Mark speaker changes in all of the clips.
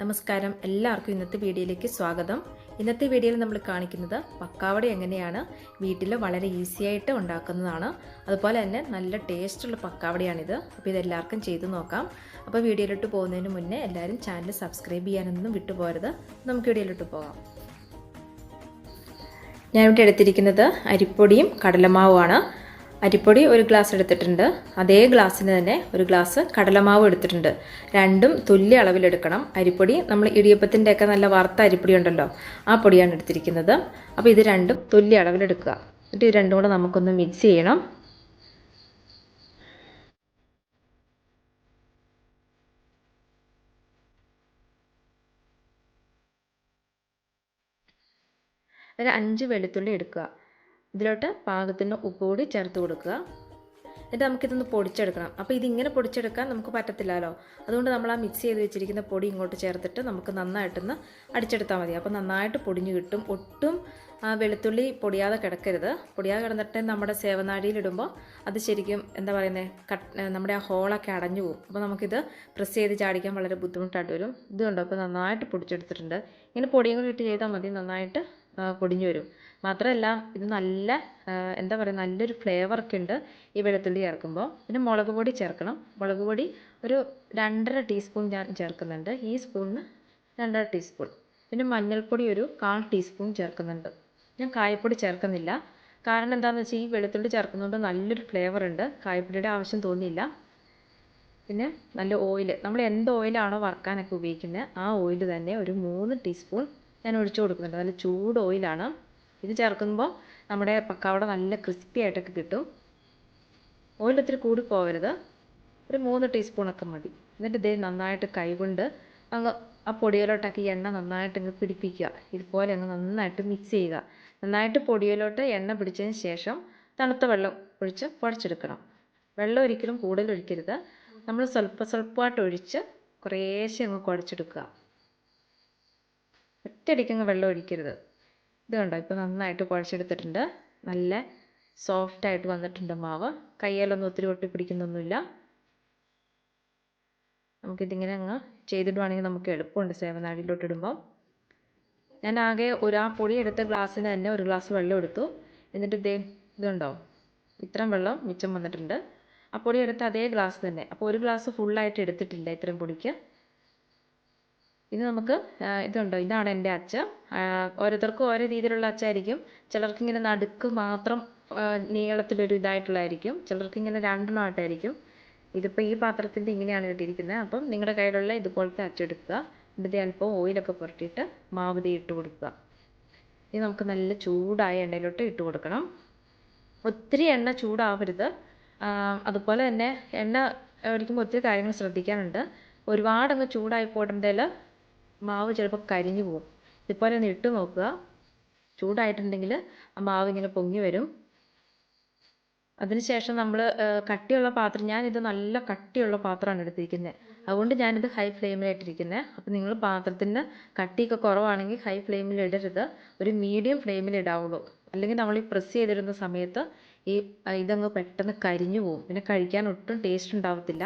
Speaker 1: നമസ്കാരം. എല്ലാവർക്കും ഇന്നത്തെ വീഡിയോയിലേക്ക് സ്വാഗതം. ഇന്നത്തെ വീഡിയോയിൽ നമ്മൾ കാണിക്കുന്നത് പക്കാവട എങ്ങനെയാണ് വീട്ടിൽ വളരെ ഈസി ആയിട്ട് ഉണ്ടാക്കുന്നതാണ്. അതുപോലെ തന്നെ നല്ല ടേസ്റ്റുള്ള പക്കാവടയാണിത്. അപ്പോൾ ഇതെല്ലാവർക്കും ചെയ്തു നോക്കാം. അപ്പോൾ വീഡിയോയിലോട്ട് പോകുന്നതിന് മുന്നേ എല്ലാവരും ചാനൽ സബ്സ്ക്രൈബ് ചെയ്യാനൊന്നും വിട്ടുപോകരുത്. നമുക്ക് വീഡിയോയിലോട്ട് പോകാം. ഞാനിവിടെ എടുത്തിരിക്കുന്നത് അരിപ്പൊടിയും കടലമാവുമാണ്. അരിപ്പൊടി ഒരു ഗ്ലാസ് എടുത്തിട്ടുണ്ട്. അതേ ഗ്ലാസ്സിന് തന്നെ ഒരു ഗ്ലാസ് കടലമാവ് എടുത്തിട്ടുണ്ട്. രണ്ടും തുല്യ അളവിലെടുക്കണം. അരിപ്പൊടി നമ്മൾ ഇടിയപ്പത്തിന്റെ ഒക്കെ നല്ല വറുത്ത അരിപ്പൊടി ഉണ്ടല്ലോ ആ പൊടിയാണ് എടുത്തിരിക്കുന്നത്. അപ്പോൾ ഇത് രണ്ടും തുല്യ അളവിലെടുക്കുക. എന്നിട്ട് ഇത് രണ്ടും കൂടെ നമുക്കൊന്ന് മിക്സ് ചെയ്യണം. ഒരു അഞ്ച് വെളുത്തുള്ളി എടുക്കുക. ഇതിലോട്ട് പാകത്തിന് ഉപ്പ് കൂടി ചേർത്ത് കൊടുക്കുക. എന്നിട്ട് നമുക്കിതൊന്ന് പൊടിച്ചെടുക്കണം. അപ്പോൾ ഇതിങ്ങനെ പൊടിച്ചെടുക്കാൻ നമുക്ക് പറ്റത്തില്ലല്ലോ. അതുകൊണ്ട് നമ്മൾ ആ മിക്സ് ചെയ്ത് വെച്ചിരിക്കുന്ന പൊടി ഇങ്ങോട്ട് ചേർത്തിട്ട് നമുക്ക് നന്നായിട്ടൊന്ന് അടിച്ചെടുത്താൽ മതി. അപ്പോൾ നന്നായിട്ട് പൊടിഞ്ഞു കിട്ടും. ഒട്ടും ആ വെളുത്തുള്ളി പൊടിയാതെ കിടക്കരുത്. പൊടിയാതെ കിടന്നിട്ട് നമ്മുടെ സേവനാഴിയിലിടുമ്പോൾ അത് ശരിക്കും എന്താ പറയുന്നത് കട്ട് നമ്മുടെ ആ ഹോളൊക്കെ അടഞ്ഞു പോകും. അപ്പോൾ നമുക്കിത് പ്രസ് ചെയ്ത് ചാടിക്കാൻ വളരെ ബുദ്ധിമുട്ടായിട്ട് വരും. ഇതുകൊണ്ട് അപ്പോൾ നന്നായിട്ട് പൊടിച്ചെടുത്തിട്ടുണ്ട്. ഇങ്ങനെ പൊടിയും കൂടി ഇട്ട് ചെയ്താൽ മതി. നന്നായിട്ട് പൊടിഞ്ഞു വരും. മാത്രമല്ല ഇത് നല്ല എന്താ പറയുക നല്ലൊരു ഫ്ലേവർ ഒക്കെ ഉണ്ട് ഈ വെളുത്തുള്ളി ചേർക്കുമ്പോൾ പിന്നെ മുളക് പൊടി ചേർക്കണം. മുളക് പൊടി ഒരു രണ്ടര ടീസ്പൂൺ ഞാൻ ചേർക്കുന്നുണ്ട്. ഈ സ്പൂണിന് രണ്ടര ടീസ്പൂൺ പിന്നെ മഞ്ഞൾപ്പൊടി ഒരു കാൽ ടീസ്പൂൺ ചേർക്കുന്നുണ്ട്. ഞാൻ കായപ്പൊടി ചേർക്കുന്നില്ല. കാരണം എന്താണെന്ന് വെച്ചാൽ ഈ വെളുത്തുള്ളി ചേർക്കുന്നതുകൊണ്ട് നല്ലൊരു ഫ്ലേവർ ഉണ്ട്. കായപ്പൊടിയുടെ ആവശ്യം തോന്നിയില്ല. പിന്നെ നല്ല ഓയിൽ നമ്മൾ എന്ത് ഓയിലാണോ വറുക്കാനൊക്കെ ഉപയോഗിക്കുന്നത് ആ ഓയിൽ തന്നെ ഒരു മൂന്ന് ടീസ്പൂൺ ഞാൻ ഒഴിച്ചു കൊടുക്കുന്നുണ്ട്. നല്ല ചൂട് ഓയിലാണ് ഇത് ചേർക്കുമ്പോൾ നമ്മുടെ പക്കാവട നല്ല ക്രിസ്പി ആയിട്ടൊക്കെ കിട്ടും. ഓയിൽ ഒത്തിരി കൂടി പോകരുത് ഒരു മൂന്ന് ടീസ്പൂണൊക്കെ മതി. എന്നിട്ട് ഇതേ നന്നായിട്ട് കൈകൊണ്ട് അങ്ങ് ആ പൊടിയിലോട്ടൊക്കെ എണ്ണ നന്നായിട്ട് ഇങ്ങ് പിടിപ്പിക്കുക. ഇതുപോലെ അങ്ങ് നന്നായിട്ട് മിക്സ് ചെയ്യുക. നന്നായിട്ട് പൊടിയിലോട്ട് എണ്ണ പിടിച്ചതിന് ശേഷം തണുത്ത വെള്ളം ഒഴിച്ച് കുഴച്ചെടുക്കണം വെള്ളം ഒരിക്കലും കൂടുതൽ ഒഴിക്കരുത്. നമ്മൾ സ്വല്പ സ്വല്പമായിട്ട് ഒഴിച്ച് കുറേശ്ശെ അങ്ങ് കുഴച്ചെടുക്കുക. ഒറ്റയടിക്കങ്ങ് വെള്ളം ഒഴിക്കരുത്. ഇത് കണ്ടോ? ഇപ്പോൾ നന്നായിട്ട് കുഴച്ചെടുത്തിട്ടുണ്ട്. നല്ല സോഫ്റ്റായിട്ട് വന്നിട്ടുണ്ട് മാവ്. കയ്യിലൊന്നും ഒത്തിരി ഒട്ടി പിടിക്കുന്നൊന്നുമില്ല. നമുക്കിതിങ്ങനെ അങ്ങ് ചെയ്തിടുവാണെങ്കിൽ നമുക്ക് എളുപ്പമുണ്ട് സേവനാഴിയിലോട്ട് ഇടുമ്പോൾ ഞാൻ ആകെ ഒരു ആ പൊടി എടുത്ത ഗ്ലാസ്സിന് തന്നെ ഒരു ഗ്ലാസ് വെള്ളം എടുത്തു. എന്നിട്ട് ഇതേ ഇതുണ്ടോ? ഇത്രയും വെള്ളം മിച്ചം വന്നിട്ടുണ്ട്. ആ പൊടി എടുത്ത അതേ ഗ്ലാസ് തന്നെ. അപ്പോൾ ഒരു ഗ്ലാസ് ഫുള്ളായിട്ട് എടുത്തിട്ടില്ല ഇത്രയും പൊടിക്ക്. ഇത് നമുക്ക് ഇതുണ്ടോ? ഇതാണ് എന്റെ അച്ച ഓരോരുത്തർക്കും ഓരോ രീതിയിലുള്ള അച്ചായിരിക്കും. ചിലർക്ക് ഇങ്ങനെ നടുക്ക് മാത്രം നീളത്തിലൊരു ഇതായിട്ടുള്ളതായിരിക്കും. ചിലർക്ക് ഇങ്ങനെ രണ്ടെണ്ണമായിട്ടായിരിക്കും. ഇതിപ്പോൾ ഈ പാത്രത്തിന്റെ ഇങ്ങനെയാണ് ഇട്ടിരിക്കുന്നത്. അപ്പം നിങ്ങളുടെ കയ്യിലുള്ള ഇതുപോലത്തെ അച്ചെടുക്കുക എന്നിട്ട് അല്പം ഓയിലൊക്കെ പുരട്ടിയിട്ട് മാവുതി ഇട്ട് കൊടുക്കുക. ഇത് നമുക്ക് നല്ല ചൂടായ എണ്ണയിലോട്ട് ഇട്ട് കൊടുക്കണം. ഒത്തിരി എണ്ണ ചൂടാവരുത്. അതുപോലെ തന്നെ എണ്ണ ഒഴിക്കുമ്പോൾ ഒത്തിരി കാര്യങ്ങൾ ശ്രദ്ധിക്കാനുണ്ട്. ഒരുപാടങ്ങ് ചൂടായി പോയിട്ടുണ്ടെങ്കിൽ മാവ് ചിലപ്പോൾ കരിഞ്ഞു പോകും. ഇതുപോലെ ഒന്ന് ഇട്ട് നോക്കുക. ചൂടായിട്ടുണ്ടെങ്കിൽ ആ മാവ് ഇങ്ങനെ പൊങ്ങി വരും. അതിനുശേഷം നമ്മൾ കട്ടിയുള്ള പാത്രം ഞാനിത് നല്ല കട്ടിയുള്ള പാത്രമാണ് എടുത്തിരിക്കുന്നത് അതുകൊണ്ട് ഞാനിത് ഹൈ ഫ്ലെയിമിലായിട്ടിരിക്കുന്നത് അപ്പോൾ നിങ്ങൾ പാത്രത്തിന് കട്ടിയൊക്കെ കുറവാണെങ്കിൽ ഹൈ ഫ്ലെയിമിൽ ഇടരുത് ഒരു മീഡിയം ഫ്ലെയിമിൽ ഇടാവുള്ളൂ അല്ലെങ്കിൽ നമ്മൾ ഈ പ്രസ് ചെയ്തിരുന്ന സമയത്ത് ഈ ഇതങ്ങ് പെട്ടെന്ന് കരിഞ്ഞു പോകും. പിന്നെ കഴിക്കാൻ ഒട്ടും ടേസ്റ്റ് ഉണ്ടാവത്തില്ല.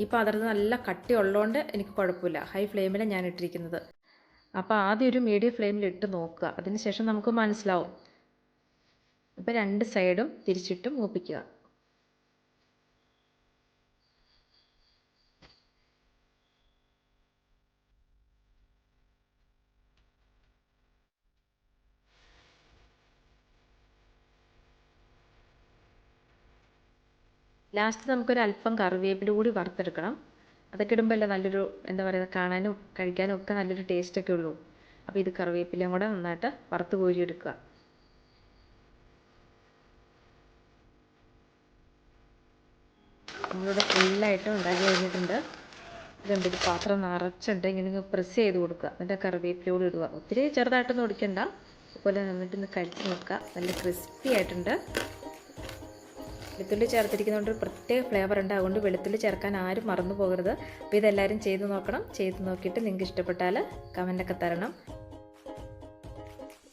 Speaker 1: ഈ പാത്രത്തിൽ നല്ല കട്ടി ഉള്ളതുകൊണ്ട് എനിക്ക് കുഴപ്പമില്ല. ഹൈ ഫ്ലെയിമിലാണ് ഞാൻ ഇട്ടിരിക്കുന്നത്. അപ്പോൾ ആദ്യം ഒരു മീഡിയം ഫ്ലെയിമിൽ ഇട്ട് നോക്കുക. അതിന് ശേഷം നമുക്ക് മനസ്സിലാവും. ഇപ്പോൾ രണ്ട് സൈഡും തിരിച്ചിട്ട് മൂപ്പിക്കുക. ലാസ്റ്റ് നമുക്കൊരു അല്പം കറിവേപ്പില കൂടി വറുത്തെടുക്കണം. അതൊക്കെ ഇടുമ്പോൾ നല്ലൊരു എന്താ പറയുക കാണാനും കഴിക്കാനും ഒക്കെ നല്ലൊരു ടേസ്റ്റ് ഒക്കെ ഉള്ളൂ. അപ്പോൾ ഇത് കറിവേപ്പിലയും കൂടെ നന്നായിട്ട് വറുത്ത് കോരിയെടുക്കുക. നമ്മളിവിടെ ഫുള്ളായിട്ട് ഉണ്ടാക്കി കഴിഞ്ഞിട്ടുണ്ട്. ഇതുണ്ട് ഒരു പാത്രം നിറച്ചുണ്ട് ഇങ്ങനെ പ്രസ് ചെയ്ത് കൊടുക്കുക. എന്നിട്ട് കൂടി ഇടുക. ഒത്തിരി ചെറുതായിട്ടൊന്നും ഒടിക്കണ്ട. അതുപോലെ നന്നിട്ടൊന്ന് കഴിച്ച് നോക്കുക. നല്ല ക്രിസ്പി ആയിട്ടുണ്ട്. വെളുത്തുള്ളി ചേർത്തിരിക്കുന്നതുകൊണ്ട് പ്രത്യേക ഫ്ലേവർ ഉണ്ട്. അതുകൊണ്ട് വെളുത്തുള്ളി ചേർക്കാൻ ആരും മറന്നു പോകരുത് അപ്പോൾ ഇതെല്ലാവരും ചെയ്ത് നോക്കണം. ചെയ്ത് നോക്കിയിട്ട് നിങ്ങൾക്ക് ഇഷ്ടപ്പെട്ടാൽ കമന്റൊക്കെ തരണം.